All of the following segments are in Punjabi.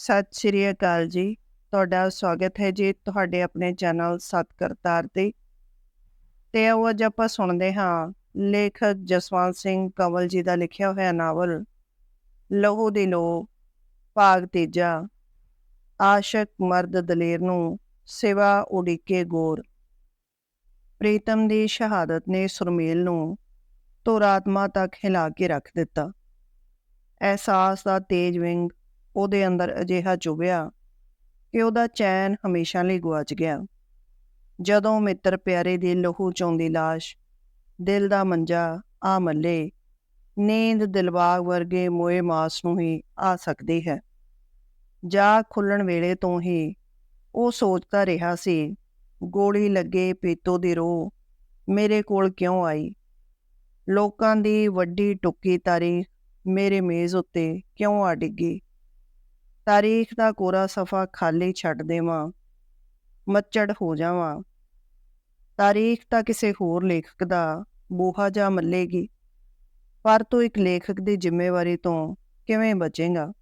ਸਤਿ ਸ਼੍ਰੀ ਅਕਾਲ ਜੀ। ਤੁਹਾਡਾ ਸਵਾਗਤ ਹੈ ਜੀ ਤੁਹਾਡੇ ਆਪਣੇ ਚੈਨਲ ਸਤਕਰਤਾਰ ਤੇ। ਤੇ ਉਹ ਅੱਜ ਆਪਾਂ ਸੁਣਦੇ ਹਾਂ, ਲੇਖਕ ਜਸਵੰਤ ਸਿੰਘ ਕੰਵਲ ਜੀ ਦਾ ਲਿਖਿਆ ਹੋਇਆ ਨਾਵਲ, ਲਹੂ ਦੀ ਲੋ, ਭਾਗ ਤੀਜਾ, ਆਸ਼ਕ ਮਰਦ ਦਲੇਰ ਨੂੰ ਸਿਵਾ ਉਡੀਕੇ ਗੋਰ। ਪ੍ਰੀਤਮ ਦੀ ਸ਼ਹਾਦਤ ਨੇ ਸੁਰਮੇਲ ਨੂੰ ਤੁਰਾਤਮਾ ਤੱਕ ਹਿਲਾ ਕੇ ਰੱਖ ਦਿੱਤਾ। ਅਹਿਸਾਸ ਦਾ ਤੇਜ ਵਿੰਗ ਉਹਦੇ ਅੰਦਰ ਅਜਿਹਾ ਚੁਭਿਆ ਕਿ ਉਹਦਾ ਚੈਨ ਹਮੇਸ਼ਾ ਲਈ ਗੁਆਚ ਗਿਆ। ਜਦੋਂ ਮਿੱਤਰ ਪਿਆਰੇ ਦੀ ਲਹੂ ਚੋਂਦੀ ਲਾਸ਼, ਦਿਲ ਦਾ ਮੰਜਾ, ਆ ਮੱਲੇ, ਨੀਂਦ ਦਿਲਬਾਗ ਵਰਗੇ ਮੋਏ ਮਾਸ ਨੂੰ ਹੀ ਆ ਸਕਦੀ ਹੈ। ਜਾ ਖੁੱਲਣ ਵੇਲੇ ਤੋਂ ਹੀ ਉਹ ਸੋਚਦਾ ਰਿਹਾ ਸੀ, ਗੋਲੀ ਲੱਗੇ ਪੇਤੋ ਦੀ ਰੋ ਮੇਰੇ ਕੋਲ ਕਿਉਂ ਆਈ? ਲੋਕਾਂ ਦੀ ਵੱਡੀ ਟੁੱਕੀ ਤਾਰੀ ਮੇਰੇ ਮੇਜ਼ ਉੱਤੇ ਕਿਉਂ ਆ ਡਿੱਗੀ? ਤਾਰੀਖ ਦਾ ਕੋਰਾ ਸਫਾ ਖਾਲੀ ਛੱਡ ਦੇਵਾਂ, ਮੱਚੜ ਹੋ ਜਾਵਾਂ। ਤਾਰੀਖ ਤਾਂ ਕਿਸੇ ਹੋਰ ਲੇਖਕ ਦਾ ਬੂਹਾ ਜਾ ਮੱਲੇਗੀ, ਪਰ ਤੂੰ ਇੱਕ ਲੇਖਕ ਦੀ ਜ਼ਿੰਮੇਵਾਰੀ ਤੋਂ ਕਿਵੇਂ ਬਚੇਗਾ?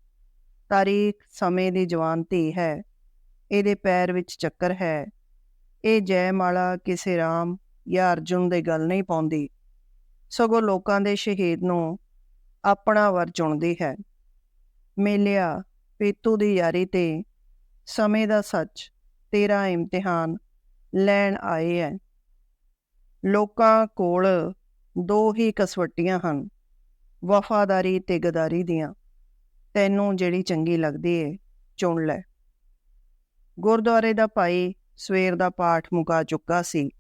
ਤਾਰੀਖ ਸਮੇਂ ਦੀ ਜਵਾਨ ਧੀ ਹੈ, ਇਹਦੇ ਪੈਰ ਵਿੱਚ ਚੱਕਰ ਹੈ। ਇਹ ਜੈ ਮਾਲਾ ਕਿਸੇ ਰਾਮ ਜਾਂ ਅਰਜੁਨ ਦੇ ਗੱਲ ਨਹੀਂ ਪਾਉਂਦੀ। ਸਗੋਂ ਲੋਕਾਂ ਦੇ ਸ਼ਹੀਦ ਨੂੰ ਆਪਣਾ ਵਰ ਚੁਣਦੀ ਹੈ। ਮੇਲਿਆ ਪੇਤੂ ਦੀ ਯਾਰੀ ਤੇ ਸਮੇਂ ਦਾ ਸੱਚ ਤੇਰਾ ਇਮਤਿਹਾਨ ਲੈਣ ਆਏ ਐ। ਲੋਕਾਂ ਕੋਲ ਦੋ ਹੀ ਕਸਵੱਟੀਆਂ ਹਨ, ਵਫਾਦਾਰੀ ਤੇ ਗਦਾਰੀ ਦੀਆਂ। ਤੈਨੂੰ ਜਿਹੜੀ ਚੰਗੀ ਲੱਗਦੀ ਏ, ਚੁਣ ਲੈ। ਗੁਰਦੁਆਰੇ ਦਾ ਭਾਈ ਸਵੇਰ ਦਾ ਪਾਠ ਮੁਕਾ ਚੁੱਕਾ ਸੀ।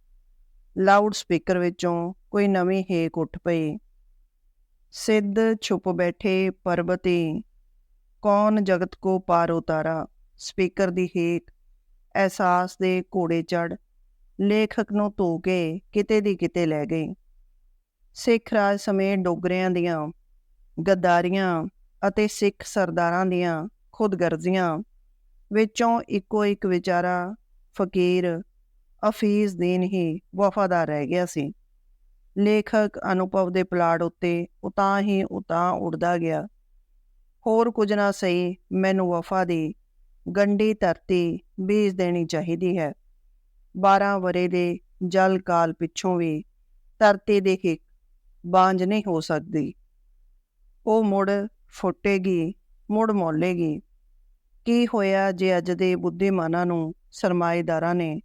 ਲਾਊਡ ਸਪੀਕਰ ਵਿੱਚੋਂ ਕੋਈ ਨਵੀਂ ਹੇਕ ਉੱਠ ਪਈ। ਸਿੱਧ ਛੁਪ ਬੈਠੇ ਪਰਬਤੀ ਕੌਣ ਜਗਤ ਕੋ ਪਾਰ ਉਤਾਰਾ? ਸਪੀਕਰ ਦੀ ਹੇਕ, ਅਹਿਸਾਸ ਦੇ ਘੋੜੇ ਚੜ ਲੇਖਕ ਨੂੰ ਧੋ ਕੇ ਕਿਤੇ ਦੀ ਕਿਤੇ ਲੈ ਗਈ ਸਿੱਖ ਰਾਜ ਸਮੇਂ ਡੋਗਰਿਆਂ ਦੀਆਂ, ਗੱਦਾਰੀਆਂ ਅਤੇ ਸਿੱਖ ਸਰਦਾਰਾਂ ਦੀਆਂ ਖੁਦਗਰਜ਼ੀਆਂ ਵਿੱਚੋਂ ਇੱਕੋ ਇੱਕ ਵਿਚਾਰਾ ਫਕੀਰ, ਅਫੀਜ਼ ਦੀਨ ਹੀ ਵਫਾਦਾਰ ਰਹਿ ਗਿਆ ਸੀ। ਲੇਖਕ ਅਨੁਭਵ ਦੇ ਪਲਾੜ ਉੱਤੇ ਉਤਾਂ ਹੀ ਉਤਾਂ ਉੜਦਾ ਗਿਆ। ਹੋਰ ਕੁਝ ਨਾ ਸਹੀ, ਮੈਨੂੰ ਵਫਾ ਦੀ। ਗੰਢੀ ਧਰਤੀ ਬੀਜ ਦੇਣੀ ਚਾਹੀਦੀ ਹੈ। 12 ਵਰੇ ਦੇ ਜਲ ਕਾਲ ਪਿੱਛੋਂ ਵੀ ਧਰਤੀ ਦੇ ਇੱਕ ਬਾਂਝ ਨਹੀਂ ਹੋ ਸਕਦੀ। ਉਹ ਮੁੜ ਫੁੱਟੇਗੀ, ਮੁੜ ਮੋਲੇਗੀ। ਕੀ ਹੋਇਆ ਜੇ ਅੱਜ ਦੇ ਬੁੱਧੀਮਾਨਾਂ ਨੂੰ ਸਰਮਾਏਦਾਰਾਂ ਨੇ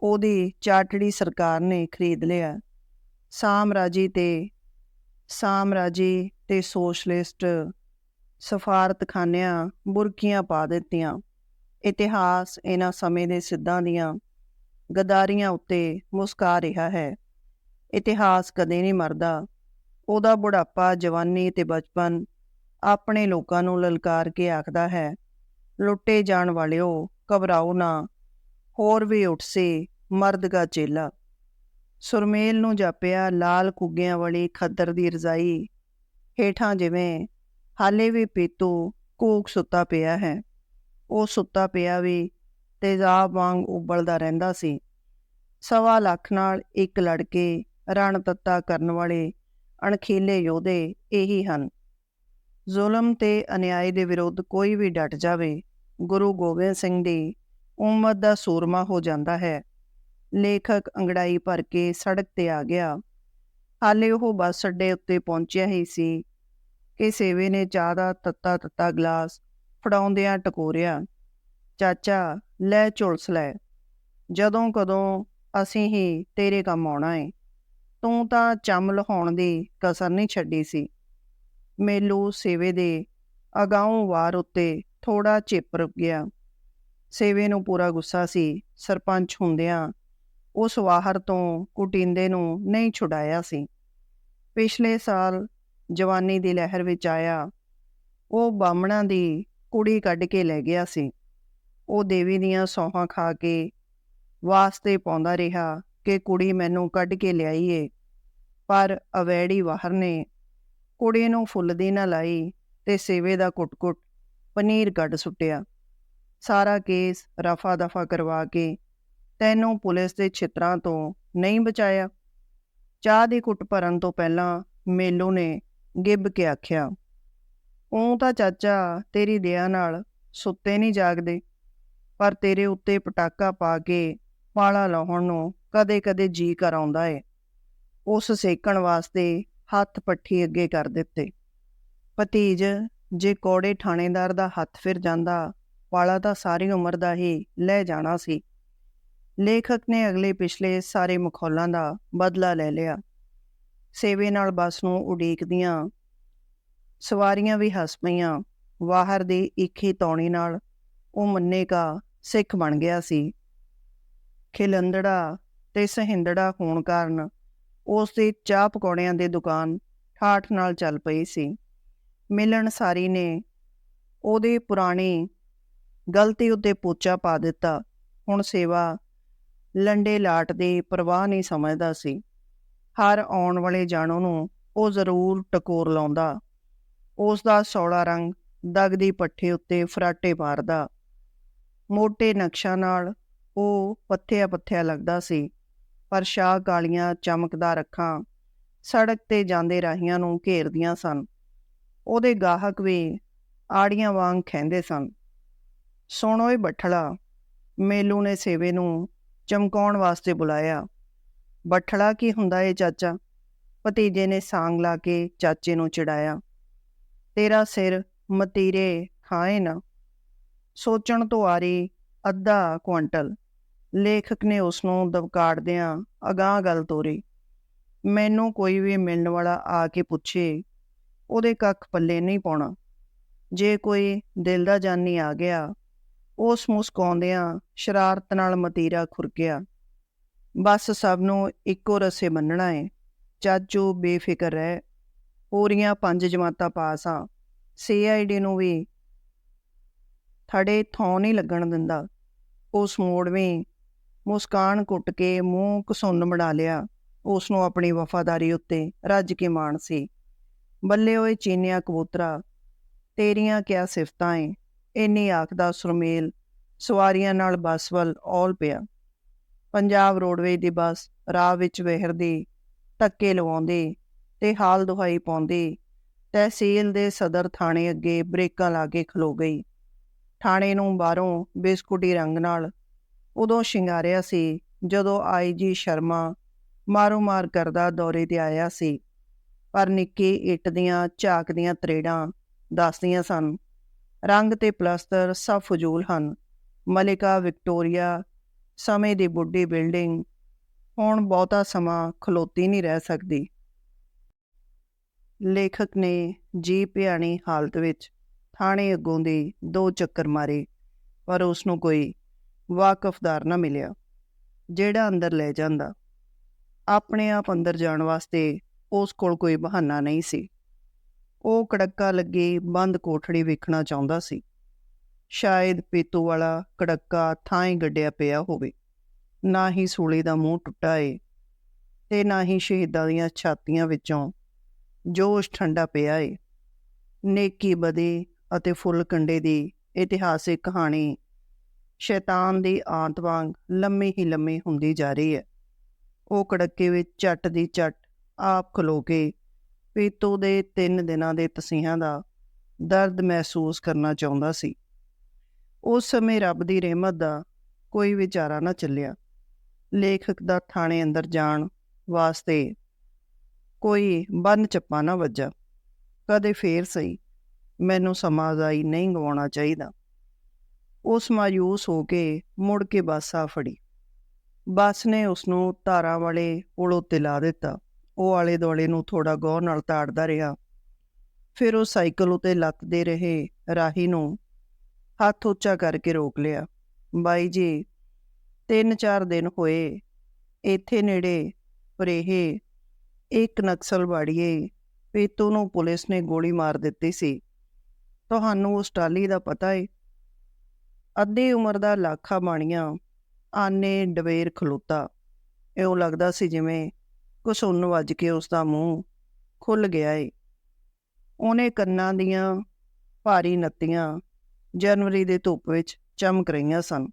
ਉਹਦੀ ਚਾਟੜੀ ਸਰਕਾਰ ਨੇ ਖਰੀਦ ਲਿਆ? ਸਾਮਰਾਜੀ ਤੇ ਸਾਮਰਾਜੀ ਤੇ ਸੋਸ਼ਲਿਸਟ ਸਫਾਰਤਖਾਨਿਆਂ ਬੁਰਕੀਆਂ ਪਾ ਦਿੱਤੀਆਂ। ਇਤਿਹਾਸ ਇਹਨਾਂ ਸਮੇਂ ਦੇ ਸਿੱਧਾਂ ਦੀਆਂ ਗਦਾਰੀਆਂ ਉੱਤੇ ਮੁਸਕਾ ਰਿਹਾ ਹੈ। ਇਤਿਹਾਸ ਕਦੇ ਨਹੀਂ ਮਰਦਾ। ਉਹਦਾ ਬੁਢਾਪਾ, ਜਵਾਨੀ ਤੇ ਬਚਪਨ ਆਪਣੇ ਲੋਕਾਂ ਨੂੰ ਲਲਕਾਰ ਕੇ ਆਖਦਾ ਹੈ। ਲੁੱਟੇ ਜਾਣ ਵਾਲਿਓ, ਘਬਰਾਓ ਨਾ। ਹੋਰ ਵੀ ਉੱਠ ਸੇ ਮਰਦ ਦਾ ਚੇਲਾ। ਸੁਰਮੇਲ ਨੂੰ ਜਾਪਿਆ ਲਾਲ ਕੁੱਗਿਆਂ ਵਾਲੀ ਖੱਦਰ ਦੀ ਰਜ਼ਾਈ ਹੇਠਾਂ ਜਿਵੇਂ ਹਾਲੇ ਵੀ ਪੀਤੂ ਕੂਕ ਸੁੱਤਾ ਪਿਆ ਹੈ। ਉਹ ਸੁੱਤਾ ਪਿਆ ਵੀ ਤੇਜ਼ਾਬ ਵਾਂਗ ਉਬਲਦਾ ਰਹਿੰਦਾ ਸੀ। ਸਵਾ ਲੱਖ ਨਾਲ ਇੱਕ ਲੜਕੇ ਰਣ ਤੱਤਾ ਕਰਨ ਵਾਲੇ ਅਣਖੀਲੇ ਯੋਧੇ ਇਹੀ ਹਨ। ਜ਼ੁਲਮ ਤੇ ਅਨਿਆਏ ਦੇ ਵਿਰੁੱਧ ਕੋਈ ਵੀ ਡਟ ਜਾਵੇ, ਗੁਰੂ ਗੋਬਿੰਦ ਸਿੰਘ ਦੀ ਉਮਤ ਦਾ ਸੂਰਮਾ ਹੋ ਜਾਂਦਾ ਹੈ। ਲੇਖਕ ਅੰਗੜਾਈ ਭਰ ਕੇ ਸੜਕ ਤੇ ਆ ਗਿਆ। ਹਾਲੇ ਉਹ ਬੱਸ ਅੱਡੇ ਉੱਤੇ ਪਹੁੰਚਿਆ ਹੀ ਸੀ। ਕਿ ਸੇਵੇ ਨੇ ਚਾਹ ਦਾ ਤੱਤਾ ਤੱਤਾ ਗਲਾਸ ਫੜਾਉਂਦਿਆਂ ਟਕੋਰਿਆ, ਚਾਚਾ, ਲੈ ਝੁਲਸ ਲੈ। ਜਦੋਂ ਕਦੋਂ ਅਸੀਂ ਹੀ ਤੇਰੇ ਕੰਮ ਆਉਣਾ ਏ। ਤੂੰ ਤਾਂ ਚੰਮ ਲਹਾਉਣ ਦੀ ਕਸਰ ਨਹੀਂ ਛੱਡੀ ਸੀ। ਮੇਲੂ ਸੇਵੇ ਦੇ ਅਗਾਉਂ ਵਾਰ ਉੱਤੇ ਥੋੜਾ ਚਿਪਰ ਗਿਆ। ਸੇਵੇ ਨੂੰ ਪੂਰਾ ਗੁੱਸਾ ਸੀ। ਸਰਪੰਚ ਹੁੰਦਿਆਂ ਉਸ ਵਾਹਰ ਤੋਂ ਕੁਟਿੰਦੇ ਨੂੰ ਨਹੀਂ ਛੁਡਾਇਆ ਸੀ। ਪਿਛਲੇ ਸਾਲ ਜਵਾਨੀ ਦੀ ਲਹਿਰ ਵਿੱਚ ਆਇਆ। ਉਹ ਬਾਮਣਾ ਦੀ ਕੁੜੀ ਕੱਢ ਕੇ ਲੈ ਗਿਆ ਸੀ। ਉਹ ਦੇਵੀ ਦੀਆਂ ਸੌਹਾਂ ਖਾ ਕੇ ਵਾਸਤੇ ਪਾਉਂਦਾ ਰਿਹਾ ਕਿ ਕੁੜੀ ਮੈਨੂੰ ਕੱਢ ਕੇ ਲਿਆਈ ਏ ਪਰ ਅਵੈੜੀ ਵਾਹਰ ਨੇ ਕੁੜੀ ਨੂੰ ਫੁੱਲਦੀ ਨਾ ਲਾਈ ਤੇ ਸੇਵੇ ਦਾ ਕੁੱਟ-ਕੁੱਟ ਪਨੀਰ ਕੱਢ ਸੁੱਟਿਆ। ਸਾਰਾ ਕੇਸ ਰਫਾ ਦਫਾ ਕਰਵਾ ਕੇ ਤੈਨੂੰ ਪੁਲਿਸ ਦੇ ਛਿੱਤਰਾਂ ਤੋਂ ਨਹੀਂ ਬਚਾਇਆ। ਚਾਹ ਦੀ ਕੁੱਟ ਭਰਨ ਤੋਂ ਪਹਿਲਾਂ ਮੇਲੂ ਨੇ ਗਿੱਬ ਕੇ ਆਖਿਆ ਉਹ ਤਾਂ ਚਾਚਾ ਤੇਰੀ ਦਇਆ ਨਾਲ ਸੁੱਤੇ ਨਹੀਂ ਜਾਗਦੇ, ਪਰ ਤੇਰੇ ਉੱਤੇ ਪਟਾਕਾ ਪਾ ਕੇ ਪਾਲਾ ਲਾਉਣ ਨੂੰ ਕਦੇ-ਕਦੇ ਜੀ ਕਰ ਆਉਂਦਾ ਏ। ਉਸ ਸੇਕਣ ਵਾਸਤੇ ਹੱਥ ਪੱਠੀ ਅੱਗੇ ਕਰ ਦਿੱਤੇ। ਭਤੀਜ, ਜੇ ਕੋੜੇ ਥਾਣੇਦਾਰ ਦਾ ਹੱਥ ਫਿਰ ਜਾਂਦਾ, ਪਾਲਾ ਤਾਂ ਸਾਰੀ ਉਮਰ ਦਾ ਹੀ ਲੈ ਜਾਣਾ ਸੀ। ਲੇਖਕ ਨੇ ਅਗਲੇ ਪਿਛਲੇ ਸਾਰੇ ਮਖੌਲਾਂ ਦਾ ਬਦਲਾ ਲੈ ਲਿਆ। ਸੇਵੇ ਨਾਲ ਬੱਸ ਨੂੰ ਉਡੀਕਦੀਆਂ। ਸਵਾਰੀਆਂ ਵੀ ਹੱਸ ਪਈਆਂ। ਵਾਹਰ ਦੀ ਇੱਕੀ ਤੌਣੀ ਨਾਲ ਉਹ ਮੰਨੇ ਕਾ ਸਿੱਖ ਬਣ ਗਿਆ ਸੀ। ਖਿਲੰਦੜਾ ਤੇ ਸਹਿੰਦੜਾ ਹੋਣ ਕਾਰਨ ਉਸ ਦੀ ਚਾਹ ਪਕੌੜਿਆਂ ਦੀ ਦੁਕਾਨ ਠਾਠ ਨਾਲ ਚੱਲ ਪਈ ਸੀ। ਮਿਲਣ ਸਾਰੀ ਨੇ ਉਹਦੇ ਪੁਰਾਣੀ ਗਲਤੀ ਉੱਤੇ ਪੋਚਾ ਪਾ ਦਿੱਤਾ। ਹੁਣ ਸੇਵਾ ਲੰਡੇ ਲਾਟ ਦੀ ਪਰਵਾਹ ਨਹੀਂ ਸਮਝਦਾ ਸੀ। ਹਰ ਆਉਣ ਵਾਲੇ ਜਾਣੋ ਨੂੰ ਉਹ ਜ਼ਰੂਰ ਟਕੋਰ ਲਾਉਂਦਾ। ਉਸ ਦਾ ਸੌਲਾ ਰੰਗ ਦਗਦੀ ਪੱਠੇ ਉੱਤੇ ਫਰਾਟੇ ਮਾਰਦਾ। ਮੋٹے ਨਕਸ਼ਾ ਨਾਲ ਉਹ ਪੱਥਿਆ ਪੱਥਿਆ ਲੱਗਦਾ ਸੀ, ਪਰ ਸ਼ਾਹ ਕਾਲੀਆਂ ਚਮਕਦਾਰ ਅੱਖਾਂ ਸੜਕ ਤੇ ਜਾਂਦੇ ਰਾਹੀਆਂ ਨੂੰ ਘੇਰਦੀਆਂ ਸਨ। ਉਹਦੇ ਗਾਹਕ ਵੀ ਆੜੀਆਂ ਵਾਂਗ ਖੈਂਦੇ ਸਨ। ਸੁਣੋ ਓਏ ਬੱਠਲਾ, ਮੇਲੂ ਨੇ ਸੇਵੇ ਨੂੰ ਚਮਕਾਉਣ ਵਾਸਤੇ ਬੁਲਾਇਆ। ਬੱਠਲਾ ਕੀ ਹੁੰਦਾ ਏ ਚਾਚਾ? ਭਤੀਜੇ ਨੇ ਸਾਂਗ ਲਾ ਕੇ ਚਾਚੇ ਨੂੰ ਚਿੜਾਇਆ। ਤੇਰਾ ਸਿਰ ਮਤੀਰੇ ਖਾਏ ਨਾ। ਸੋਚਣ ਤੋਂ ਆ ਰਹੀ ਅੱਧਾ ਕੁਆਂਟਲ। ਲੇਖਕ ਨੇ ਉਸ ਨੂੰ ਦਬਕਾੜਦਿਆਂ ਅਗਾਹ ਗੱਲ ਤੋਰੀ। ਮੈਨੂੰ ਕੋਈ ਵੀ ਮਿਲਣ ਵਾਲਾ ਆ ਕੇ ਪੁੱਛੇ, ਉਹਦੇ ਕੱਖ ਪੱਲੇ ਨਹੀਂ ਪਾਉਣਾ। ਜੇ ਕੋਈ ਦਿਲ ਦਾ ਜਾਨੀ ਆ ਗਿਆ, ਉਸ ਮੁਸਕਾਉਂਦਿਆਂ ਸ਼ਰਾਰਤ ਨਾਲ ਮਤੀਰਾ ਖੁਰਕਿਆ ਬਸ ਸਭ ਨੂੰ ਇੱਕੋ ਰਸੇ ਮੰਨਣਾ ਏ। ਚਾਚੂ ਬੇਫਿਕਰ ਰਹਿ, ਪੂਰੀਆਂ ਪੰਜ ਜਮਾਤਾਂ ਪਾਸ ਆ। ਸੀਆਈਡੀ ਨੂੰ ਵੀ ਥੜੇ ਥੋਂ ਨਹੀਂ ਲੱਗਣ ਦਿੰਦਾ। ਉਸ ਮੋੜਵੇਂ ਮੁਸਕਾਨ ਕੁੱਟ ਕੇ ਮੂੰਹ ਕਸੁੰਨ ਮੜਾ ਲਿਆ। ਉਸ ਨੂੰ ਆਪਣੀ ਵਫਾਦਾਰੀ ਉੱਤੇ ਰੱਜ ਕੇ ਮਾਣ ਸੀ। ਬੱਲੇ ਓਏ ਚੀਨਿਆ ਕਬੂਤਰਾ, ਤੇਰੀਆਂ ਕਿਆ ਸਿਫਤਾਂ ਏ। ਇੰਨੀ ਆਖਦਾ ਸੁਰਮੇਲ ਸਵਾਰੀਆਂ ਨਾਲ ਬੱਸ ਵੱਲ ਔਲ ਪਿਆ। ਪੰਜਾਬ ਰੋਡਵੇ ਦੀ ਬੱਸ ਰਾਹ ਵਿੱਚ ਵਹਿਰਦੀ ਧੱਕੇ ਲਵਾਉਂਦੇ ਤੇ ਹਾਲ ਦੁਹਾਈ ਪਾਉਂਦੇ, ਤਹਿਸੀਲ ਦੇ ਸਦਰ ਥਾਣੇ ਅੱਗੇ ਬ੍ਰੇਕਾਂ ਲਾ ਕੇ ਖਲੋ ਗਈ। ਥਾਣੇ ਨੂੰ ਬਾਹਰੋਂ ਬਿਸਕੁਟੀ ਰੰਗ ਨਾਲ ਉਦੋਂ ਸ਼ਿੰਗਾਰਿਆ ਸੀ ਜਦੋਂ ਆਈਜੀ ਸ਼ਰਮਾ ਮਾਰੋ ਮਾਰ ਕਰਦਾ ਦੌਰੇ ਤੇ ਆਇਆ ਸੀ। ਪਰ ਨਿੱਕੀ ਇੱਟ ਦੀਆਂ, ਝਾਕ ਦੀਆਂ ਤਰੇੜਾਂ ਦੱਸਦੀਆਂ ਸਨ, ਰੰਗ ਤੇ ਪਲਸਤਰ ਸਭ ਫਜ਼ੂਲ ਹਨ। ਮਲਿਕਾ ਵਿਕਟੋਰੀਆ ਸਮੇਂ ਦੀ ਬੁੱਢੀ ਬਿਲਡਿੰਗ, ਹੁਣ ਬਹੁਤਾ ਸਮਾਂ ਖਲੋਤੀ ਨਹੀਂ ਰਹਿ ਸਕਦੀ। ਲੇਖਕ ਨੇ ਜੀ ਭਿਆਣੀ ਹਾਲਤ ਵਿੱਚ ਥਾਣੇ ਅੱਗੋਂ ਦੀ ਦੋ ਚੱਕਰ ਮਾਰੇ, ਪਰ ਉਸ ਨੂੰ ਕੋਈ ਵਾਕਫਦਾਰ ਨਾ ਮਿਲਿਆ, ਜਿਹੜਾ ਅੰਦਰ ਲੈ ਜਾਂਦਾ। ਆਪਣੇ ਆਪ ਅੰਦਰ ਜਾਣ ਵਾਸਤੇ ਉਸ ਕੋਲ ਕੋਈ ਬਹਾਨਾ ਨਹੀਂ ਸੀ। ਉਹ ਕੜੱਕਾ ਲੱਗੀ ਬੰਦ ਕੋਠੜੀ ਵੇਖਣਾ ਚਾਹੁੰਦਾ ਸੀ। ਸ਼ਾਇਦ ਪੀਤੂ ਵਾਲਾ ਕੜੱਕਾ ਥਾਂ ਹੀ ਗੱਡਿਆ ਪਿਆ ਹੋਵੇ। ਨਾ ਹੀ ਸੂਲੀ ਦਾ ਮੂੰਹ ਟੁੱਟਾ ਏ ਤੇ ਨਾ ਹੀ ਸ਼ਹੀਦਾਂ ਦੀਆਂ ਛਾਤੀਆਂ ਵਿੱਚੋਂ ਜੋਸ਼ ਠੰਡਾ ਪਿਆ ਏ। ਨੇਕੀ ਬਦੀ ਅਤੇ ਫੁੱਲ ਕੰਡੇ ਦੀ ਇਤਿਹਾਸਿਕ ਕਹਾਣੀ ਸ਼ੈਤਾਨ ਦੀ ਆਂਤ ਵਾਂਗ ਲੰਮੀ ਹੀ ਲੰਮੀ ਹੁੰਦੀ ਜਾ ਰਹੀ ਹੈ। ਉਹ ਕੜੱਕੇ ਵਿੱਚ ਚੱਟ ਦੀ ਚੱਟ ਆਪ ਖਲੋ ਕੇ ਪੀਤੂ ਦੇ 3 ਦਿਨਾਂ ਦੇ ਤਸੀਹਾਂ ਦਾ ਦਰਦ ਮਹਿਸੂਸ ਕਰਨਾ ਚਾਹੁੰਦਾ ਸੀ। ਉਸ ਸਮੇਂ ਰੱਬ ਦੀ ਰਹਿਮਤ ਦਾ ਕੋਈ ਵਿਚਾਰਾ ਨਾ ਚੱਲਿਆ। ਲੇਖਕ ਦਾ ਥਾਣੇ ਅੰਦਰ ਜਾਣ ਵਾਸਤੇ ਕੋਈ ਬੰਨ ਚੱਪਾ ਨਾ ਵੱਜਾ। ਕਦੇ ਫੇਰ ਸਹੀ, ਮੈਨੂੰ ਸਮਾਜ਼ਾਈ ਨਹੀਂ ਗਵਾਉਣਾ ਚਾਹੀਦਾ। ਉਸ ਮਾਯੂਸ ਹੋ ਕੇ ਮੁੜ ਕੇ ਬੱਸ ਆ ਫੜੀ। ਬੱਸ ਨੇ ਉਸ ਨੂੰ ਧਾਰਾਂ ਵਾਲੇ ਪੁਲ ਉੱਤੇ ਲਾ ਦਿੱਤਾ। ਉਹ ਆਲੇ ਦੁਆਲੇ ਨੂੰ ਥੋੜਾ ਗੌਰ ਨਾਲ ਤਾੜਦਾ ਰਿਹਾ। ਫਿਰ ਉਹ ਸਾਈਕਲ ਉਤੇ ਲੱਤਦੇ ਰਹੇ ਰਾਹੀ ਨੂੰ ਹੱਥ ਉੱਚਾ ਕਰਕੇ ਰੋਕ ਲਿਆ। ਬਾਈ ਜੀ, ਤਿੰਨ ਚਾਰ ਦਿਨ ਹੋਏ, ਇੱਥੇ ਨੇੜੇ ਪਰੇਹੇ, ਇੱਕ ਨਕਸਲ ਬਾੜੀਏ ਪੇਤੂ ਨੂੰ ਪੁਲਿਸ ਨੇ ਗੋਲੀ ਮਾਰ ਦਿੱਤੀ ਸੀ। ਤੁਹਾਨੂੰ ਉਸ ਟਾਲੀ ਦਾ ਪਤਾ ਏ। ਅੱਧੀ ਉਮਰ ਦਾ ਲਾਖਾ ਬਾਣੀਆਂ, ਆਨੇ ਡਵੇਰ ਖਲੋਤਾ। ਇਉਂ ਲੱਗਦਾ ਸੀ ਜਿਵੇਂ ਕੁਛ ਉਹਨ ਵੱਜ ਕੇ ਉਸ ਦਾ ਮੂੰਹ ਖੁੱਲ ਗਿਆ ਏ। ਉਹਨੇ ਕੰਨਾਂ ਦੀਆਂ ਭਾਰੀ ਨੱਤੀਆਂ ਜਨਵਰੀ ਦੇ ਧੁੱਪ ਵਿੱਚ ਚਮਕ ਰਹੀਆਂ ਸਨ।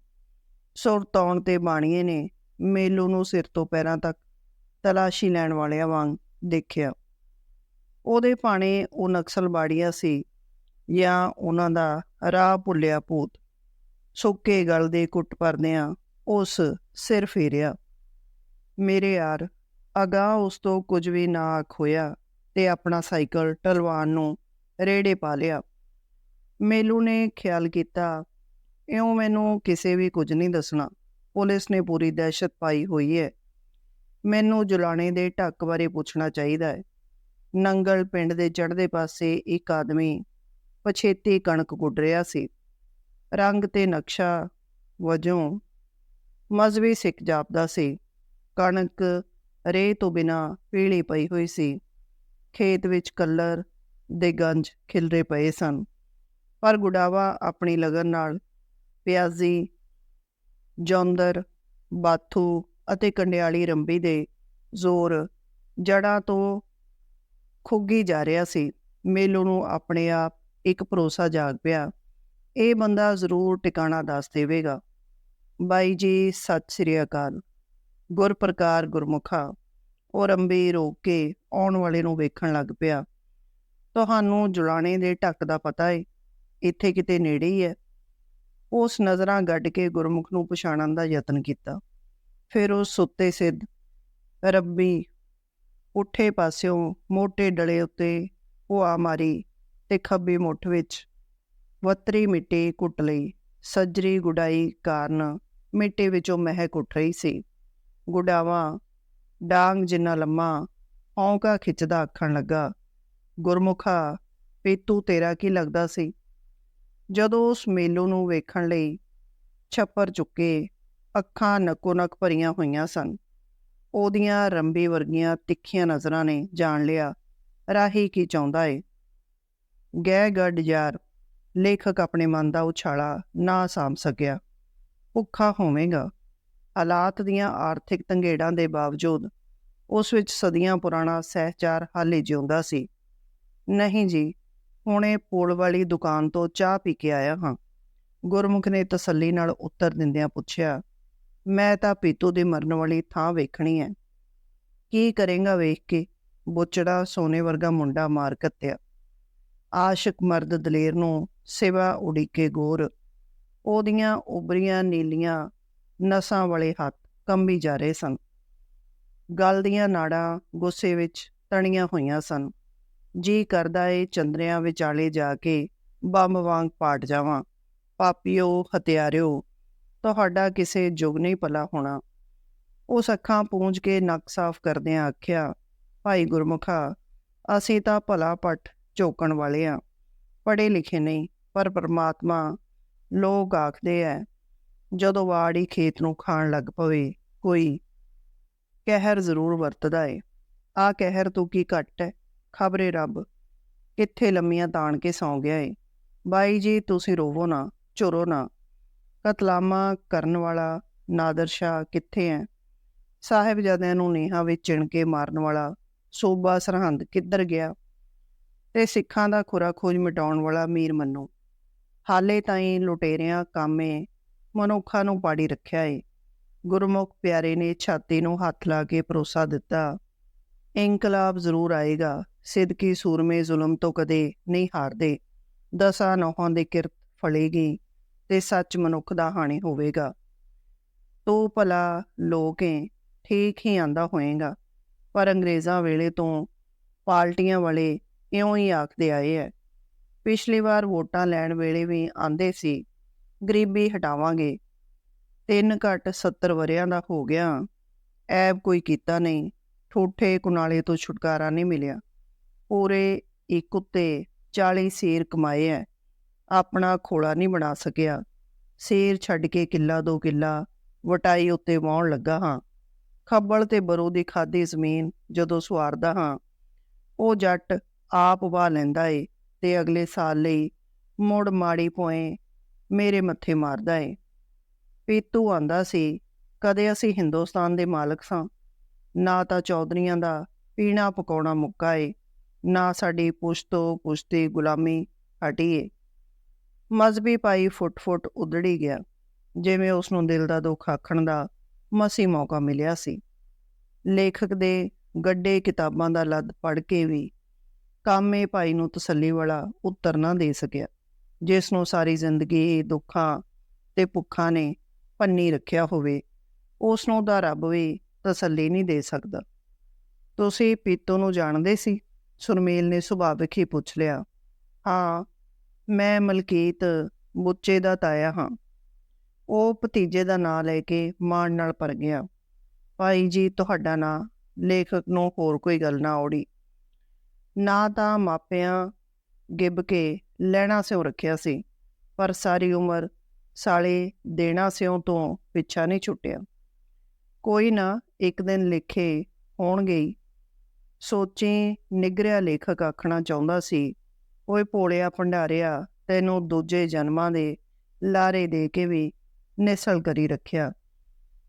ਸੁਰ ਤੌਣ ਤੇ ਬਾਣੀਏ ਨੇ ਮੇਲੂ ਨੂੰ ਸਿਰ ਤੋਂ ਪੈਰਾਂ ਤੱਕ ਤਲਾਸ਼ੀ ਲੈਣ ਵਾਲਿਆਂ ਵਾਂਗ ਦੇਖਿਆ। ਉਹਦੇ ਪਾਣੇ ਉਹ ਨਕਸਲ ਬਾੜੀਆ ਸੀ ਜਾਂ ਉਹਨਾਂ ਦਾ ਰਾਹ ਭੁੱਲਿਆ ਭੂਤ। ਸੁੱਕੇ ਗਲ ਦੇ ਕੁੱਟ ਪਰਦਿਆਂ ਉਸ ਸਿਰ ਫੇਰਿਆ। ਮੇਰੇ ਯਾਰ ਅਗਾ ਉਸ ਤੋਂ ਕੁਝ ਵੀ ਨਾ ਆਖ ਹੋਇਆ ਤੇ ਆਪਣਾ ਸਾਈਕਲ ਟਲਵਾਨ ਨੂੰ ਰੇੜੇ ਪਾ ਲਿਆ। ਮੇਲੂ ਨੇ ਖਿਆਲ ਕੀਤਾ, ਇਉਂ ਮੈਨੂੰ ਕਿਸੇ ਵੀ ਕੁਝ ਨਹੀਂ ਦੱਸਣਾ। ਪੁਲਿਸ ਨੇ ਪੂਰੀ ਦਹਿਸ਼ਤ ਪਾਈ ਹੋਈ ਹੈ। ਮੈਨੂੰ ਜੁਲਾਣੇ ਦੇ ਢੱਕ ਬਾਰੇ ਪੁੱਛਣਾ ਚਾਹੀਦਾ ਹੈ। ਨੰਗਲ ਪਿੰਡ ਦੇ ਚੜ੍ਹਦੇ ਪਾਸੇ ਇੱਕ ਆਦਮੀ ਪਛੇਤੀ ਕਣਕ ਗੁੱਡ ਰਿਹਾ ਸੀ। ਰੰਗ ਤੇ ਨਕਸ਼ਾ ਵਜੋਂ ਮਜ਼ਬੀ ਸਿੱਖ ਜਾਪਦਾ ਸੀ। ਕਣਕ ਰੇ ਤੋਂ ਬਿਨਾ ਪੀਲੀ ਪਈ ਹੋਈ ਸੀ। ਖੇਤ ਵਿੱਚ ਕਲਰ ਦੇ ਗੰਜ ਖਿਲਰੇ ਪਏ ਸਨ। ਪਰ ਗੁਡਾਵਾ ਆਪਣੀ ਲਗਨ ਨਾਲ। ਪਿਆਜ਼ੀ, ਜੌਂਦਰ, ਬਾਥੂ ਅਤੇ ਕੰਡਿਆਲੀ ਰੰਬੀ ਦੇ ਜ਼ੋਰ ਜੜਾਂ ਤੋਂ ਖੁੱਗੀ ਜਾ ਰਿਹਾ ਸੀ। ਮੇਲੋ ਨੂੰ ਆਪਣੇ ਆਪ ਇੱਕ ਭਰੋਸਾ ਜਾਗ ਪਿਆ। ਇਹ ਬੰਦਾ ਜ਼ਰੂਰ ਟਿਕਾਣਾ ਦੱਸ ਦੇਵੇਗਾ। ਬਾਈ ਜੀ, ਸਤਿ ਸ੍ਰੀ ਅਕਾਲ। ਗੁਰਪ੍ਰਕਾਰ ਗੁਰਮੁਖਾ, ਉਹ ਰੰਬੀ ਰੋਕ ਕੇ ਆਉਣ ਵਾਲੇ ਨੂੰ ਵੇਖਣ ਲੱਗ ਪਿਆ। ਤੁਹਾਨੂੰ ਜੁਲਾਣੇ ਦੇ ਢੱਕ ਦਾ ਪਤਾ ਏ ਇੱਥੇ ਕਿਤੇ ਨੇੜੇ ਹੀ ਹੈ। ਉਸ ਨਜ਼ਰਾਂ ਗੱਡ ਕੇ ਗੁਰਮੁਖ ਨੂੰ ਪਛਾਣਨ ਦਾ ਯਤਨ ਕੀਤਾ। ਫਿਰ ਉਹ ਸੁੱਤੇ ਸਿੱਧ ਰੱਬੀ ਉੱਠੇ ਪਾਸਿਓਂ ਮੋਟੇ ਡਲੇ ਉੱਤੇ ਉਹ ਆ ਮਾਰੀ ਤੇ ਖੱਬੀ ਮੁੱਠ ਵਿੱਚ ਵਤਰੀ ਮਿੱਟੀ ਕੁੱਟ ਲਈ। ਸੱਜਰੀ ਗੁਡਾਈ ਕਾਰਨ ਮਿੱਟੀ ਵਿੱਚੋਂ ਮਹਿਕ ਉੱਠ ਰਹੀ ਸੀ। ਗੁਡਾਵਾ ਡਾਂਗ ਜਿੰਨਾ ਲੰਮਾ ਹੌਂਕਾ ਖਿੱਚਦਾ ਆਖਣ ਲੱਗਾ, ਗੁਰਮੁਖਾ, ਪੇਤੂ ਤੇਰਾ ਕੀ ਲੱਗਦਾ ਸੀ? ਜਦੋਂ ਉਸ ਮੇਲੋ ਨੂੰ ਵੇਖਣ ਲਈ ਛੱਪਰ ਚੁੱਕੇ, ਅੱਖਾਂ ਨਕੋ ਨਕ ਭਰੀਆਂ ਹੋਈਆਂ ਸਨ। ਉਹਦੀਆਂ ਰੰਬੀ ਵਰਗੀਆਂ ਤਿੱਖੀਆਂ ਨਜ਼ਰਾਂ ਨੇ ਜਾਣ ਲਿਆ, ਰਾਹੀ ਕੀ ਚਾਹੁੰਦਾ ਏ? ਗਹਿ ਗੱਡ ਯਾਰ, ਲੇਖਕ ਆਪਣੇ ਮਨ ਦਾ ਉਛਾਲਾ ਨਾ ਸਾਂਭ ਸਕਿਆ। ਭੁੱਖਾ ਹੋਵੇਗਾ। ਹਾਲਾਤ ਦੀਆਂ ਆਰਥਿਕ ਤੰਗੇੜਾਂ ਦੇ ਬਾਵਜੂਦ ਉਸ ਵਿੱਚ ਸਦੀਆਂ ਪੁਰਾਣਾ ਸਹਿਚਾਰ ਹਾਲੇ ਜਿਉਂਦਾ ਸੀ। ਨਹੀਂ ਜੀ ਹੁਣੇ ਪੋਲ ਵਾਲੀ ਦੁਕਾਨ ਤੋਂ ਚਾਹ ਪੀ ਕੇ ਆਇਆ ਹਾਂ। ਗੁਰਮੁਖ ਨੇ ਤਸੱਲੀ ਨਾਲ ਉੱਤਰ ਦਿੰਦਿਆਂ ਪੁੱਛਿਆ, ਮੈਂ ਤਾਂ ਪੀਤੂ ਦੀ ਮਰਨ ਵਾਲੀ ਥਾਂ ਵੇਖਣੀ ਹੈ ਕੀ ਕਰੇਗਾ ਵੇਖ ਕੇ? ਬੋਚੜਾ ਸੋਨੇ ਵਰਗਾ ਮੁੰਡਾ ਮਾਰ ਕੱਤਿਆ। ਆਸ਼ਿਕ ਮਰਦ ਦਲੇਰ ਨੂੰ ਸਿਵਾ ਉਡੀਕੇ ਗੋਰ, ਉਹਦੀਆਂ ਉਬਰੀਆਂ ਨੀਲੀਆਂ ਨਸਾਂ ਵਾਲੇ ਹੱਥ ਕੰਬੀ ਜਾ ਰਹੇ ਸਨ। ਗਲ ਦੀਆਂ ਨਾੜਾਂ ਗੁੱਸੇ ਵਿੱਚ ਤਣੀਆਂ ਹੋਈਆਂ ਸਨ। ਜੀ ਕਰਦਾ ਏ ਚੰਦਰਿਆਂ ਵਿਚਾਲੇ ਜਾ ਕੇ, ਬੰਬ ਵਾਂਗ ਪਾਟ ਜਾਵਾਂ। ਪਾਪੀਓ ਹਤਿਆਰਿਓ ਤੁਹਾਡਾ ਕਿਸੇ ਜੁਗ ਨਹੀਂ ਭਲਾ ਹੋਣਾ। ਉਸ ਅੱਖਾਂ ਪੂੰਝ ਕੇ ਨੱਕ ਸਾਫ਼ ਕਰਦਿਆਂ ਆਖਿਆ, ਭਾਈ ਗੁਰਮੁਖਾ, ਅਸੀਂ ਤਾਂ ਭਲਾ ਪਟ ਝੋਕਣ ਵਾਲੇ ਆ। ਪੜੇ ਲਿਖੇ ਨਹੀਂ, ਪਰ ਪਰਮਾਤਮਾ ਲੋਕ ਆਖਦੇ ਐ, ਜਦੋਂ ਵਾੜੀ ਖੇਤ ਨੂੰ ਖਾਣ ਲੱਗ ਪਵੇ, ਕੋਈ ਕਹਿਰ ਜ਼ਰੂਰ ਵਰਤਦਾ ਏ। ਆ ਕਹਿਰ ਤੂੰ ਕੀ ਘਟ ਹੈ ਖਬਰੇ ਰੱਬ, ਕਿੱਥੇ ਲੰਮੀਆਂ ਤਾਣ ਕੇ ਸੌਂ ਗਿਆ ਏ। ਬਾਈ ਜੀ, ਤੁਸੀਂ ਰੋਵੋ ਨਾ ਚੁਰੋ ਨਾ। ਕਤਲਾਮਾ ਕਰਨ ਵਾਲਾ ਨਾਦਰ ਸ਼ਾਹ ਕਿੱਥੇ ਹੈ ਸਾਹਿਬਜ਼ਾਦਿਆਂ ਨੂੰ ਨੀਹਾਂ ਵਿੱਚ ਚਿਣ ਕੇ ਮਾਰਨ ਵਾਲਾ ਸੂਬਾ ਸਰਹੰਦ ਕਿੱਧਰ ਗਿਆ? ਤੇ ਸਿੱਖਾਂ ਦਾ ਖੁਰਾ ਖੋਜ ਮਿਟਾਉਣ ਵਾਲਾ ਮੀਰ ਮੰਨੂ। ਹਾਲੇ ਤਾਈਂ ਲੁਟੇਰਿਆਂ ਕਾਮੇ ਮਨੁੱਖਾਂ ਨੂੰ ਪਾੜੀ ਰੱਖਿਆ ਏ। ਗੁਰਮੁਖ ਪਿਆਰੇ ਨੇ ਛਾਤੀ ਨੂੰ ਹੱਥ ਲਾ ਕੇ ਭਰੋਸਾ ਦਿੱਤਾ ਇਨਕਲਾਬ ਜ਼ਰੂਰ ਆਏਗਾ। ਸਿੱਧਕੀ ਸੂਰਮੇ ਜ਼ੁਲਮ ਤੋਂ ਕਦੇ ਨਹੀਂ ਹਾਰਦੇ। ਦਸਾਂ ਨੌਹਾਂ ਦੇ ਕਿਰਤ ਫਲੇਗੀ ਤੇ ਸੱਚ ਮਨੁੱਖ ਦਾ ਹਾਣੀ ਹੋਵੇਗਾ। ਤੂੰ ਭਲਾ ਲੋਕੇ ਠੀਕ ਹੀ ਆਂਦਾ ਹੋਏਗਾ। ਪਰ ਅੰਗਰੇਜ਼ਾਂ ਵੇਲੇ ਤੋਂ ਪਾਰਟੀਆਂ ਵਾਲੇ ਇਉਂ ਹੀ ਆਖਦੇ ਆਏ ਐ। ਪਿਛਲੀ ਵਾਰ ਵੋਟਾਂ ਲੈਣ ਵੇਲੇ ਵੀ ਆਂਦੇ ਸੀ, ਗਰੀਬੀ ਹਟਾਵਾਂਗੇ। ਤਿੰਨ ਘੱਟ 70 ਵਰਿਆਂ ਦਾ ਹੋ ਗਿਆ, ਐਬ ਕੋਈ ਕੀਤਾ ਨਹੀਂ। ਠੂਠੇ ਕੁਨਾਲੇ ਤੋਂ ਛੁਟਕਾਰਾ ਨਹੀਂ ਮਿਲਿਆ। ਪੂਰੇ ਇੱਕ ਉੱਤੇ 40 ਸੇਰ ਕਮਾਏ ਐ। ਆਪਣਾ ਖੋਲਾ ਨਹੀਂ ਬਣਾ ਸਕਿਆ। ਸੇਰ ਛੱਡ ਕੇ ਕਿੱਲਾ ਦੋ ਕਿੱਲਾ ਵਟਾਈ ਉੱਤੇ ਵਾਉਣ ਲੱਗਾ ਹਾਂ। ਖੱਬਲ ਤੇ ਬਰੋ ਦੀ ਖਾਦੀ ਜ਼ਮੀਨ ਜਦੋਂ ਸਵਾਰਦਾ ਹਾਂ, ਉਹ ਜੱਟ ਆਪ ਵਾ ਲੈਂਦਾ ਏ ਤੇ ਅਗਲੇ ਸਾਲ ਲਈ ਮੁੜ ਮਾੜੀ ਪੋਏ ਮੇਰੇ ਮੱਥੇ ਮਾਰਦਾ ਏ। ਪੀਤੂ ਆਂਦਾ ਸੀ, ਕਦੇ ਅਸੀਂ ਹਿੰਦੁਸਤਾਨ ਦੇ ਮਾਲਕ ਸਾਂ? ਨਾ ਤਾਂ ਚੌਧਰੀਆਂ ਦਾ ਪੀਣਾ ਪਕਾਉਣਾ ਮੁੱਕਾ ਏ, ਨਾ ਸਾਡੀ ਪੁਸ਼ਤੋ ਪੁਸ਼ਤੀ ਗੁਲਾਮੀ ਹਟੀ ਏ। ਮਜ਼ਬੀ ਪਾਈ ਫੁੱਟ-ਫੁੱਟ ਉਧੜੀ ਗਿਆ, ਜਿਵੇਂ ਉਸ ਨੂੰ ਦਿਲ ਦਾ ਦੁੱਖ ਆਖਣ ਦਾ ਮਸੀ ਮੌਕਾ ਮਿਲਿਆ ਸੀ। ਲੇਖਕ ਦੇ ਗੱਡੇ ਕਿਤਾਬਾਂ ਦਾ ਲੱਦ ਪੜ ਕੇ ਵੀ ਕਾਮੇ ਭਾਈ ਨੂੰ ਤਸੱਲੀ ਵਾਲਾ ਉੱਤਰ ਨਾ ਦੇ ਸਕਿਆ, ਜਿਸ ਨੂੰ ਸਾਰੀ ਜ਼ਿੰਦਗੀ ਦੁੱਖਾਂ ਤੇ ਭੁੱਖਾਂ ਨੇ ਪੰਨੀ ਰੱਖਿਆ ਹੋਵੇ। ਉਸ ਨੂੰ ਦਾ ਰੱਬ ਵੀ ਤਸੱਲੀ ਨਹੀਂ ਦੇ ਸਕਦਾ। ਤੁਸੀਂ ਪੀਤੋ ਨੂੰ ਜਾਣਦੇ ਸੀ? ਸੁਰਮੇਲ ਨੇ ਸੁਭਾਵਿਕ ਹੀ ਪੁੱਛ ਲਿਆ। ਹਾਂ, ਮੈਂ ਮਲਕੀਤ ਬੁੱਚੇ ਦਾ ਤਾਇਆ ਹਾਂ। ਉਹ ਭਤੀਜੇ ਦਾ ਨਾਂ ਲੈ ਕੇ ਮਾਣ ਨਾਲ ਭਰ ਗਿਆ। ਭਾਈ ਜੀ, ਤੁਹਾਡਾ ਨਾਂ? ਲੇਖਕ ਨੂੰ ਹੋਰ ਕੋਈ ਗੱਲ ਨਾ ਔੜੀ। ਨਾ ਤਾਂ ਮਾਪਿਆਂ ਗਿੱਬ ਕੇ ਲੈਣਾ ਸਿਉ ਰੱਖਿਆ ਸੀ, ਪਰ ਸਾਰੀ ਉਮਰ ਸਾਲੇ ਦੇਣਾ ਸਿਉ ਤੋਂ ਪਿੱਛਾ ਨਹੀਂ ਛੁੱਟਿਆ। ਕੋਈ ਨਾ ਇੱਕ ਦਿਨ ਲਿਖੇ ਹੋਣਗੇ ਹੀ ਸੋਚੀ ਨਿਗਰਿਆ ਲੇਖਕ ਆਖਣਾ ਚਾਹੁੰਦਾ ਸੀ, ਓਏ ਭੋਲਿਆ ਭੰਡਾਰਿਆ, ਤੈਨੂੰ ਦੂਜੇ ਜਨਮਾਂ ਦੇ ਲਾਰੇ ਦੇ ਕੇ ਵੀ ਨਿਸਲ ਕਰੀ ਰੱਖਿਆ।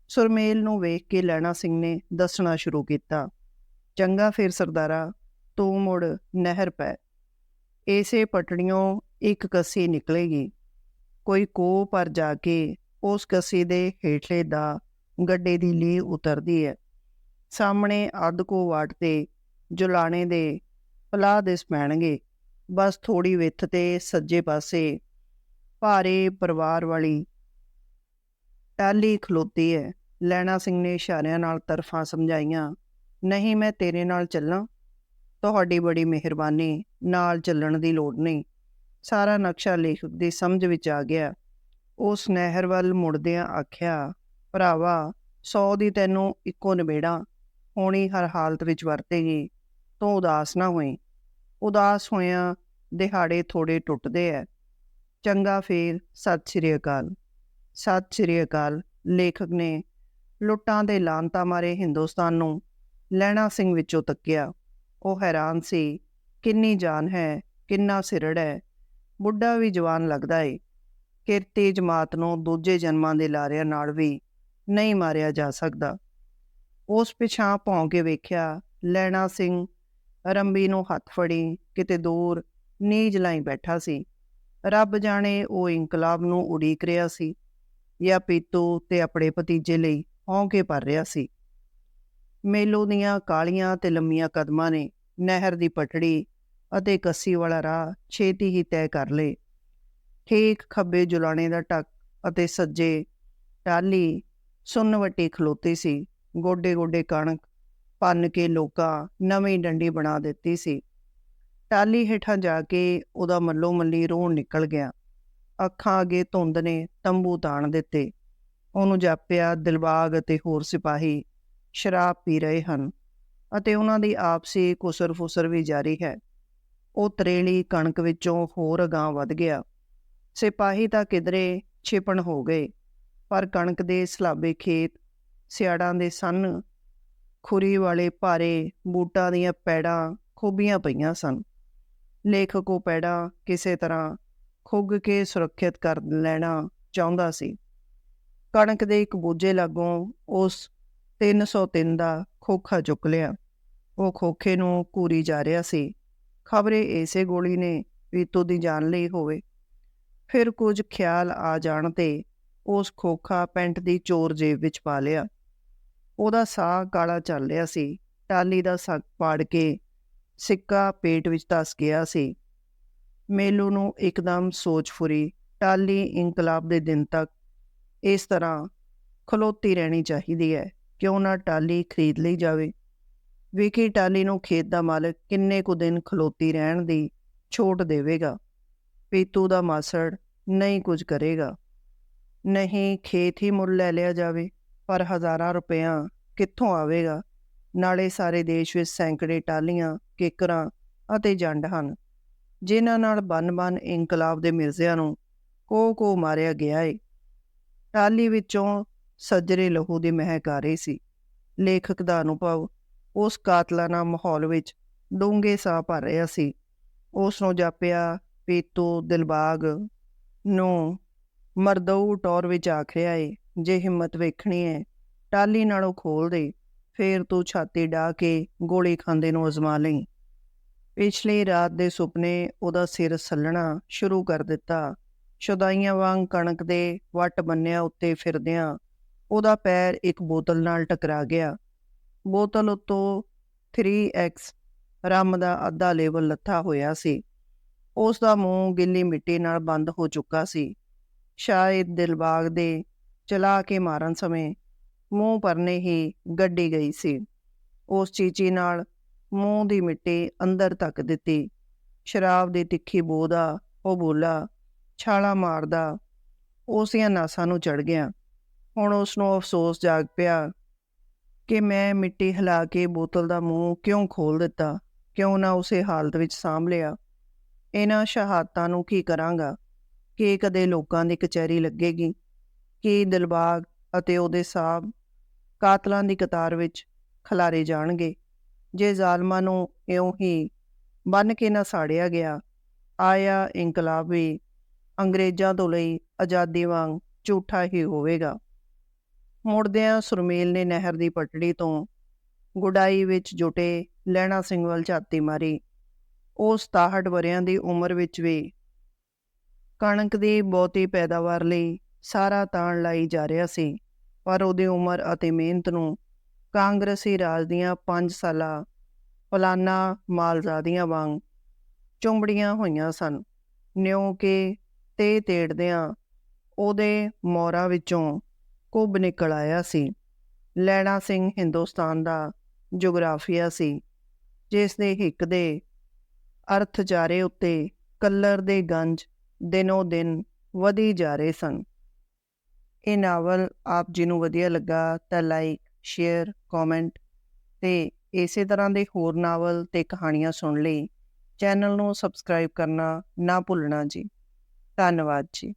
ਸੁਰਮੇਲ ਨੂੰ ਵੇਖ ਕੇ ਲੈਣਾ ਸਿੰਘ ਨੇ ਦੱਸਣਾ ਸ਼ੁਰੂ ਕੀਤਾ, ਚੰਗਾ ਫਿਰ ਸਰਦਾਰਾ, ਤੂੰ ਮੁੜ ਨਹਿਰ ਪੈ। ਇਸੇ ਪਟੜੀਆਂ ਇੱਕ ਕੱਸੀ ਨਿਕਲੇਗੀ। ਕੋਈ ਕੋ ਪਰ ਜਾ ਕੇ ਉਸ ਕੱਸੀ ਦੇ ਹੇਠਲੇ ਦਾ ਗੱਡੇ ਦੀ ਲੀਹ ਉਤਰਦੀ ਹੈ। ਸਾਹਮਣੇ ਅੱਧ ਕੋ ਵਾਟ ਤੇ ਜੁਲਾਣੇ ਦੇ ਪਲਾਹ ਦਿਸ ਪੈਣਗੇ। ਬਸ ਥੋੜੀ ਵਿੱਥ ਤੇ ਸੱਜੇ ਪਾਸੇ ਭਾਰੇ ਪਰਿਵਾਰ ਵਾਲੀ ਟਾਲੀ ਖਲੋਤੀ ਹੈ। ਲੈਣਾ ਸਿੰਘ ਨੇ ਇਸ਼ਾਰਿਆਂ ਨਾਲ ਤਰਫਾਂ ਸਮਝਾਈਆਂ, ਨਹੀਂ, ਮੈਂ ਤੇਰੇ ਨਾਲ ਚੱਲਾਂ। ਤੁਹਾਡੀ ਬੜੀ ਮਿਹਰਬਾਨੀ, ਨਾਲ ਚੱਲਣ ਦੀ ਲੋੜ ਨਹੀਂ। ਸਾਰਾ ਨਕਸ਼ਾ ਲੇਖਕ ਦੀ ਸਮਝ ਵਿੱਚ ਆ ਗਿਆ। ਉਸ ਨਹਿਰ ਵੱਲ ਮੁੜਦਿਆਂ ਆਖਿਆ ਭਰਾਵਾ, ਸੌ ਦੀ ਤੈਨੂੰ ਇੱਕੋ ਨਿਬੇੜਾ, ਹੋਣੀ ਹਰ ਹਾਲਤ ਵਿੱਚ ਵਰਤੇਗੀ, ਤੂੰ ਉਦਾਸ ਨਾ ਹੋਈ। ਉਦਾਸ ਹੋਇਆ ਦਿਹਾੜੇ ਥੋੜੇ ਟੁੱਟਦੇ ਐ। ਚੰਗਾ ਫੇਰ ਸਤਿ ਸ੍ਰੀ ਅਕਾਲ। ਸਤਿ ਸ੍ਰੀ ਅਕਾਲ, ਲੇਖਕ ਨੇ ਲੁੱਟਾਂ ਦੇ ਲਾਂਤਾ ਮਾਰੇ ਹਿੰਦੁਸਤਾਨ ਨੂੰ ਲੈਣਾ ਸਿੰਘ ਵਿੱਚੋਂ ਤੱਕਿਆ। ਉਹ ਹੈਰਾਨ ਸੀ, ਕਿੰਨੀ ਜਾਨ ਹੈ, ਕਿੰਨਾ ਸਿਰੜ ਹੈ। ਬੁੱਢਾ ਵੀ ਜਵਾਨ ਲੱਗਦਾ ਏ। ਕਿਰਤੀ ਜਮਾਤ ਨੂੰ ਦੂਜੇ ਜਨਮਾਂ ਦੇ ਲਾਰਿਆਂ ਨਾਲ ਵੀ ਨਹੀਂ ਮਾਰਿਆ ਜਾ ਸਕਦਾ। ਉਸ ਪਿਛਾਂ ਭੌਂ ਕੇ ਵੇਖਿਆ ਲੈਣਾ ਸਿੰਘ ਰੰਬੀ ਨੂੰ ਹੱਥ ਫੜੀ, ਕਿਤੇ ਦੂਰ ਨੀਜ ਲਾਈ ਬੈਠਾ ਸੀ। ਰੱਬ ਜਾਣੇ ਉਹ ਇਨਕਲਾਬ ਨੂੰ ਉਡੀਕ ਰਿਹਾ ਸੀ, ਜਾਂ ਪੀਤੂ ਤੇ ਆਪਣੇ ਭਤੀਜੇ ਲਈ ਹੌਂਕੇ ਭਰ ਰਿਹਾ ਸੀ। ਮੇਲੋ ਦੀਆਂ ਕਾਲੀਆਂ ਤੇ ਲੰਮੀਆਂ ਕਦਮਾਂ ਨੇ ਨਹਿਰ ਦੀ ਪਟੜੀ ਅਤੇ ਕੱਸੀ ਵਾਲਾ ਰਾਹ ਛੇਤੀ ਹੀ ਤੈਅ ਕਰ ਲਏ। ਠੀਕ ਖੱਬੇ ਜੁਲਾਣੇ ਦਾ ਟੱਕ ਅਤੇ ਸੱਜੇ ਟਾਲੀ ਸੁੰਨਵੱਟੀ ਖਲੋਤੀ ਸੀ। ਗੋਡੇ ਗੋਡੇ ਕਣਕ ਪੰਨ ਕੇ ਲੋਕਾਂ ਨਵੀਂ ਡੰਡੀ ਬਣਾ ਦਿੱਤੀ ਸੀ। ਟਾਲੀ ਹੇਠਾਂ ਜਾ ਕੇ ਉਹਦਾ ਮੱਲੋ ਮੱਲੀ ਰੋਣ ਨਿਕਲ ਗਿਆ। ਅੱਖਾਂ ਅਗੇ ਧੁੰਦ ਨੇ ਤੰਬੂ ਤਾਣ ਦਿੱਤੇ। ਉਹਨੂੰ ਜਾਪਿਆ ਦਿਲਬਾਗ ਅਤੇ ਹੋਰ ਸਿਪਾਹੀ ਸ਼ਰਾਬ ਪੀ ਰਹੇ ਹਨ ਅਤੇ ਉਹਨਾਂ ਦੀ ਆਪਸੀ ਕੁਸਰ-ਫੁਸਰ ਵੀ ਜਾਰੀ ਹੈ। ਉਹ ਤਰੇਲੀ ਕਣਕ ਵਿੱਚੋਂ ਹੋਰ ਅਗਾਂਹ ਵੱਧ ਗਿਆ। ਸਿਪਾਹੀ ਤਾਂ ਕਿਧਰੇ ਛਿਪਣ ਹੋ ਗਏ। ਪਰ ਕਣਕ ਦੇ ਸਲਾਬੇ ਖੇਤ, ਸਿਆੜਾਂ ਦੇ ਸਨ, ਖੁਰੀ ਵਾਲੇ ਭਾਰੇ, ਬੂਟਾਂ ਦੀਆਂ ਪੈੜਾਂ ਖੋਬੀਆਂ ਪਈਆਂ ਸਨ। ਲੇਖਕ ਉਹ ਪੈੜਾਂ ਕਿਸੇ ਤਰ੍ਹਾਂ ਖੁੱਗ ਕੇ ਸੁਰੱਖਿਅਤ ਕਰ ਲੈਣਾ ਚਾਹੁੰਦਾ ਸੀ। ਕਣਕ ਦੇ ਇੱਕ ਬੋਝੇ ਲਾਗੋਂ ਉਸ 303 ਦਾ ਖੋਖਾ ਚੁੱਕ ਲਿਆ। ਉਹ ਖੋਖੇ ਨੂੰ ਕੂਰੀ ਜਾ ਰਿਹਾ ਸੀ। ਖਬਰੇ ਏਸੇ ਗੋਲੀ ਨੇ ਪੀਤੂ ਦੀ ਜਾਨ ਲਈ ਹੋਵੇ। ਫਿਰ ਕੁਝ ਖਿਆਲ ਆ ਜਾਣ ਤੇ ਉਸ ਖੋਖਾ ਪੈਂਟ ਦੀ ਚੋਰ ਜੇਬ ਵਿੱਚ ਪਾ ਲਿਆ। ਉਹਦਾ ਸਾਹ ਕਾਲਾ ਚੱਲ ਰਿਹਾ ਸੀ। ਟਾਲੀ ਦਾ ਸੱਕ ਪਾੜ ਕੇ ਸਿੱਕਾ ਪੇਟ ਵਿੱਚ ਧਸ ਗਿਆ ਸੀ। ਮੇਲੂ ਨੂੰ ਇੱਕਦਮ ਸੋਚ ਫੁਰੀ ਟਾਲੀ ਇਨਕਲਾਬ ਦੇ ਦਿਨ ਤੱਕ ਇਸ ਤਰ੍ਹਾਂ ਖਲੋਤੀ ਰਹਿਣੀ ਚਾਹੀਦੀ ਹੈ। ਕਿਉਂ ਨਾ ਟਾਲੀ ਖਰੀਦ ਲਈ ਜਾਵੇ। ਵਿਕੀ ਟਾਲੀ ਨੂੰ ਖੇਤ ਦਾ ਮਾਲਕ ਕਿੰਨੇ ਕੁ ਦਿਨ ਖਲੋਤੀ ਰਹਿਣ ਦੀ ਛੋਟ ਦੇਵੇਗਾ। ਪੀਤੂ ਦਾ ਮਾਸੜ ਨਹੀਂ ਕੁਝ ਕਰੇਗਾ। ਨਹੀਂ, ਖੇਤ ਹੀ ਮੁੱਲ ਲੈ ਲਿਆ ਜਾਵੇ, ਪਰ ਹਜ਼ਾਰਾਂ ਰੁਪਇਆ ਕਿੱਥੋਂ ਆਵੇਗਾ? ਨਾਲੇ ਸਾਰੇ ਦੇਸ਼ ਵਿੱਚ ਸੈਂਕੜੇ ਟਾਲੀਆਂ ਕੇਕਰਾਂ ਅਤੇ ਜੰਡ ਹਨ, ਜਿਨ੍ਹਾਂ ਨਾਲ ਬਨ-ਬਨ ਇਨਕਲਾਬ ਦੇ ਮਿਰਜ਼ਿਆਂ ਨੂੰ ਕੋ ਕੋ ਮਾਰਿਆ ਗਿਆ ਏ। ਟਾਲੀ ਵਿੱਚੋਂ ਸੱਜਰੇ ਲਹੂ ਦੀ ਮਹਿਕ ਆ ਰਹੀ ਸੀ। ਲੇਖਕ ਦਾ ਅਨੁਭਵ ਉਸ ਕਾਤਲਾਨਾ ਮਾਹੌਲ ਵਿੱਚ ਡੂੰਘੇ ਸਾਹ ਭਰ ਰਿਹਾ ਸੀ। ਉਸ ਨੂੰ ਜਾਪਿਆ, ਪੀਤੂ ਦਿਲਬਾਗ ਨੂੰ ਮਰਦਊ ਟੌਰ ਵਿੱਚ ਆਖ ਰਿਹਾ ਏ, ਜੇ ਹਿੰਮਤ ਵੇਖਣੀ ਹੈ ਟਾਲੀ ਨਾਲੋਂ ਖੋਲ ਦੇ, ਫੇਰ ਤੂੰ ਛਾਤੀ ਢਾ ਕੇ ਗੋਲੀ ਖਾਂਦੇ ਨੂੰ ਅਜ਼ਮਾ ਲਈ। ਪਿਛਲੀ ਰਾਤ ਦੇ ਸੁਪਨੇ ਉਹਦਾ ਸਿਰ ਸੱਲਣਾ ਸ਼ੁਰੂ ਕਰ ਦਿੱਤਾ। ਸ਼ੁਦਾਈਆਂ ਵਾਂਗ ਕਣਕ ਦੇ ਵੱਟ ਬੰਨਿਆ ਉੱਤੇ ਫਿਰਦਿਆਂ ਉਹਦਾ ਪੈਰ ਇੱਕ ਬੋਤਲ ਨਾਲ ਟਕਰਾ ਗਿਆ। ਬੋਤਲ ਉਤੋਂ 3x ਰੰਮ ਦਾ ਅੱਧਾ ਲੇਵਲ ਲੱਥਾ ਹੋਇਆ ਸੀ। ਉਸ ਦਾ ਮੂੰਹ ਗਿੱਲੀ ਮਿੱਟੀ ਨਾਲ ਬੰਦ ਹੋ ਚੁੱਕਾ ਸੀ। ਸ਼ਾਇਦ ਦਿਲਬਾਗ ਦੇ ਚਲਾ ਕੇ ਮਾਰਨ ਸਮੇਂ ਮੂੰਹ ਪਰਨੇ ਹੀ ਗੱਡੀ ਗਈ ਸੀ। ਉਸ ਚੀਚੀ ਨਾਲ ਮੂੰਹ ਦੀ ਮਿੱਟੀ ਅੰਦਰ ਤੱਕ ਦਿੱਤੀ। ਸ਼ਰਾਬ ਦੀ ਤਿੱਖੀ ਬੋ ਦਾ ਉਹ ਬੋਲਾ ਛਾਲਾ ਮਾਰਦਾ ਉਸ ਦੀਆਂ ਨਾਸਾਂ ਨੂੰ ਚੜ ਗਿਆ। ਹੁਣ ਉਸ ਨੂੰ ਅਫਸੋਸ ਜਾਗ ਪਿਆ ਕਿ ਮੈਂ ਮਿੱਟੀ ਹਿਲਾ ਕੇ ਬੋਤਲ ਦਾ ਮੂੰਹ ਕਿਉਂ ਖੋਲ ਦਿੱਤਾ? ਕਿਉਂ ਨਾ ਉਸੇ ਹਾਲਤ ਵਿੱਚ ਸਾਂਭ ਲਿਆ? ਇਹਨਾਂ ਸ਼ਹਾਦਤਾਂ ਨੂੰ ਕੀ ਕਰਾਂਗਾ? ਕਿ ਕਦੇ ਲੋਕਾਂ ਦੀ ਕਚਹਿਰੀ ਲੱਗੇਗੀ, ਕਿ ਦਿਲਬਾਗ ਅਤੇ ਉਹਦੇ ਸਾਹਬ ਕਾਤਲਾਂ ਦੀ ਕਤਾਰ ਵਿੱਚ ਖਲਾਰੇ ਜਾਣਗੇ। ਜੇ ਜ਼ਾਲਮਾਂ ਨੂੰ ਇਉਂ ਹੀ ਬੰਨ ਕੇ ਨਾ ਸਾੜਿਆ ਗਿਆ, ਆਇਆ ਇਨਕਲਾਬ ਵੀ ਅੰਗਰੇਜ਼ਾਂ ਤੋਂ ਲਈ ਆਜ਼ਾਦੀ ਵਾਂਗ ਝੂਠਾ ਹੀ ਹੋਵੇਗਾ। ਮੁੜਦਿਆਂ ਸੁਰਮੇਲ ਨੇ ਨਹਿਰ ਦੀ ਪਟੜੀ ਤੋਂ ਗੁਡਾਈ ਵਿੱਚ ਜੁਟੇ ਲੈਣਾ ਸਿੰਘ ਵੱਲ ਝਾਤੀ ਮਾਰੀ। ਉਹ 67 ਵਰਿਆਂ ਦੀ ਉਮਰ ਵਿੱਚ ਵੀ ਕਣਕ ਦੀ ਬਹੁਤੀ ਪੈਦਾਵਾਰ ਲਈ ਸਾਰਾ ਤਾਣ ਲਾਈ ਜਾ ਰਿਹਾ ਸੀ, ਪਰ ਉਹਦੀ ਉਮਰ ਅਤੇ ਮਿਹਨਤ ਨੂੰ ਕਾਂਗਰਸੀ ਰਾਜ ਦੀਆਂ 5 ਸਾਲਾ ਫਲਾਨਾ ਮਾਲਜ਼ਾਦੀਆਂ ਵਾਂਗ ਚੁੰਬੜੀਆਂ ਹੋਈਆਂ ਸਨ। ਨਿਉ ਕੇ ਤੇ ਤੇੜਦਿਆਂ ਉਹਦੇ ਮੋਰਾ ਵਿੱਚੋਂ ਕੁੱਬ ਨਿਕਲ ਆਇਆ ਸੀ। ਲੈਣਾ ਸਿੰਘ ਹਿੰਦੁਸਤਾਨ ਦਾ ਜੋਗਰਾਫੀਆ ਸੀ ਜਿਸ ਦੇ ਹਿੱਕ ਦੇ ਅਰਥ ਚਾਰੇ ਉੱਤੇ ਕੱਲਰ ਦੇ ਗੰਜ ਦਿਨੋ ਦਿਨ ਵਧੀ ਜਾ ਰਹੇ ਸਨ। ਇਹ ਨਾਵਲ ਆਪ ਜੀ ਨੂੰ ਵਧੀਆ ਲੱਗਾ ਤਾਂ ਲਾਈਕ ਸ਼ੇਅਰ ਕਮੈਂਟ ਤੇ ਇਸੇ ਤਰ੍ਹਾਂ ਦੇ ਹੋਰ ਨਾਵਲ ਤੇ ਕਹਾਣੀਆਂ ਸੁਣ ਲਈ ਚੈਨਲ ਨੂੰ ਸਬਸਕ੍ਰਾਈਬ ਕਰਨਾ ਨਾ ਭੁੱਲਣਾ ਜੀ। ਧੰਨਵਾਦ ਜੀ।